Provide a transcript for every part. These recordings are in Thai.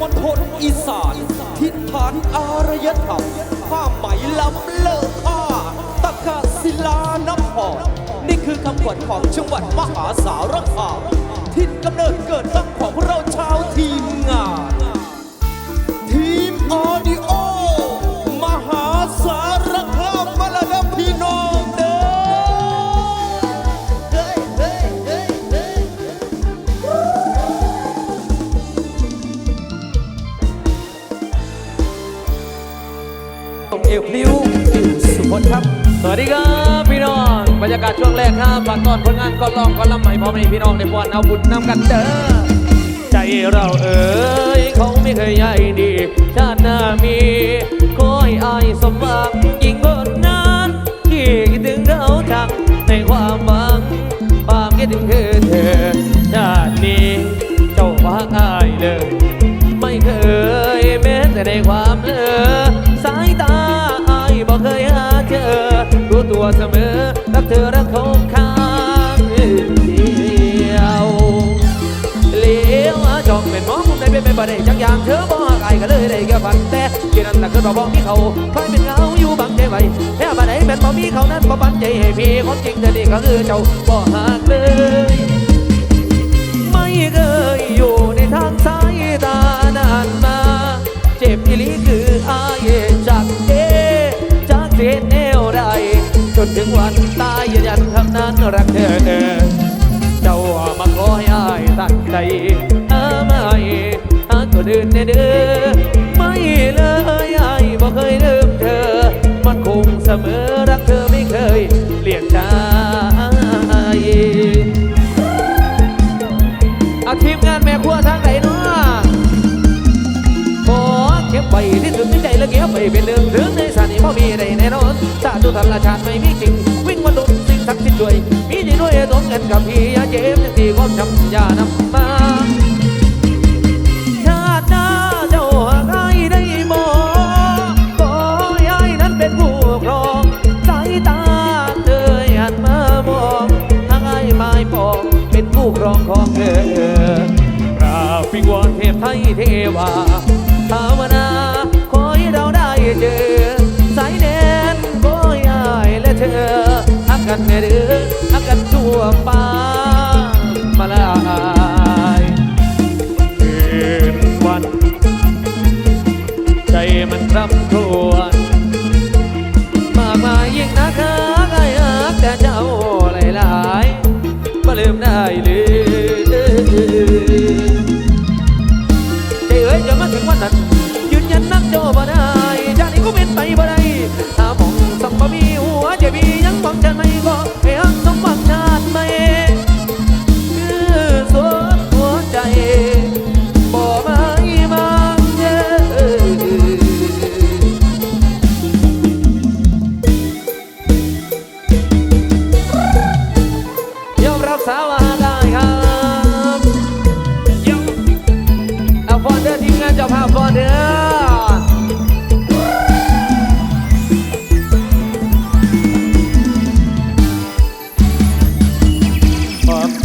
มณฑลอีสาน ทิศฐานอารยธรรมผ้าไหมล้ำเลิศผ้าตะกะศิลานับพอมนี่คือคำขวัญของจังหวัดมหาสารคามทิศกำเนิดเกิดตั้งของพวกเราชาวที ส่งเอวพลิ้วอิวสุพจน์ครับ สวัสดีครับพี่น้อง บรรยากาศช่วงแรกครับฝากตอนผลงานก็ลองก็ลำใหม่พอไม่พี่น้องในบวนเอาบุญนำกันเด้อ ใจเราเอ๋ยเขาไม่เคยใหญ่ดี ชาติหน้ามีคอยอายสมหวังยิ่งคนนั้นที่คิดถึงเราจังในความหวังความคิดถึงคือเธอ ชาตินี้เจ้าพักอายเลย ไม่เคยแม้แต่ในความเลย เสมอ รักเธอรักคงค้างเดียวเลี้ยวจองเป็นมอมุมใดเป็นไปบ่ได้จักอย่างเธอบอกอายก็เลยได้แค่ฝันแต่ที่นั่นน่ะคือบ่บอกมีเขาคอยเป็นเงาอยู่บังใจไว้แค่บ่ได้เป็นบ่มีเขานั้นบ่ปันใจให้พี่คนจริงเธอนี่ก็คือเจ้าบ่หักเลย ไม่เคยอยู่ในท่า วันตายยืนยันคำนั้นรักเธอเองเจ้ามาขอให้อายตั้งใจเออไม่หาตัวเดินเด้อไม่เลยอายบ่เคยลืมเธอ มันคงเสมอรักเธอไม่เคยเปลี่ยนใจอาทีมงานแม่ครัวทางไหนเนาะขอเก็บไว้ที่สุดในใจและเก็บไปเป็นเรื่องถึงในสถานีพ่มีใดแน่นอนชาติทุธรรมชาติไม่มีจริง สักดิ์สิทธิ์ช่วยมีดีด้วยตรงกันกับพี่ยาเจ็บย่างที่ความจำยานำมาชาติหน้าเจ้าหากให้ได้มองขอให้อ้ายนั้นเป็นผู้ครองสายตาเธอหันมามองหากอ้ายไม้ปองเป็นผู้ครองของเธอกราบวิงวอนเทพไทยเทวา เด้อฮักกันทั่วฟ้ามาลายคืนวัน ใจมันรำครวญมากมายยิ่งนักหากไอ้ฮักแต่เจ้าหลายๆมาลืมได้เลยใจเอ้ยจะมาถึงวันนั้นยืนยันนักเจ้าบ่ได้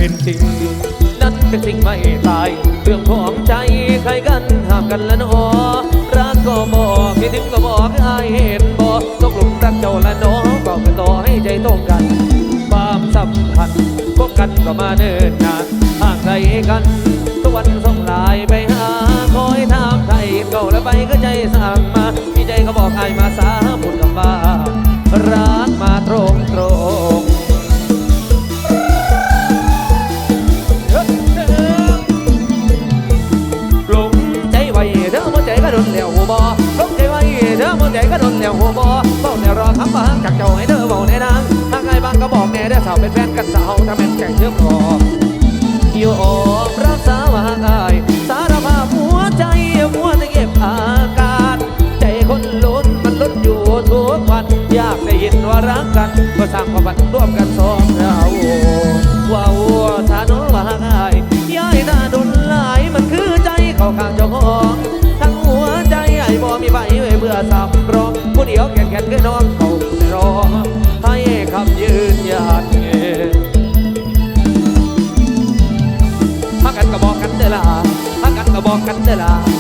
เป็นจริง นั่นเป็นสิ่งไม่ตาย เรื่องของใจใครกันห้ามกันละเนอรักก็บอกคิดถึงก็บอกอายเห็นบอกตกหลุมรักเจ้าละนอบอกกันต่อให้ใจตรงกันความสัมพันธ์พบกันก็มาเดินนานห่างไกลกันตะวันส ก็โดนแล้วหัวบอเฝ้าแนวรอคำบางจากเจ้าให้เธอเบาในนางทาไงบางก็บอกแน่เด้อสาวเป็นแฟนกันสาวถ้าเป็นใจเชื่อมคออยู่ออกรักษาว่าอายสารภาพหัวใจหัวแต่เก็บอาการใจคนล้นมันล้นอยู่ทุกวัน อยากได้ยินว่ารักกันก็สร้างความฝันร่วมกันสอง พั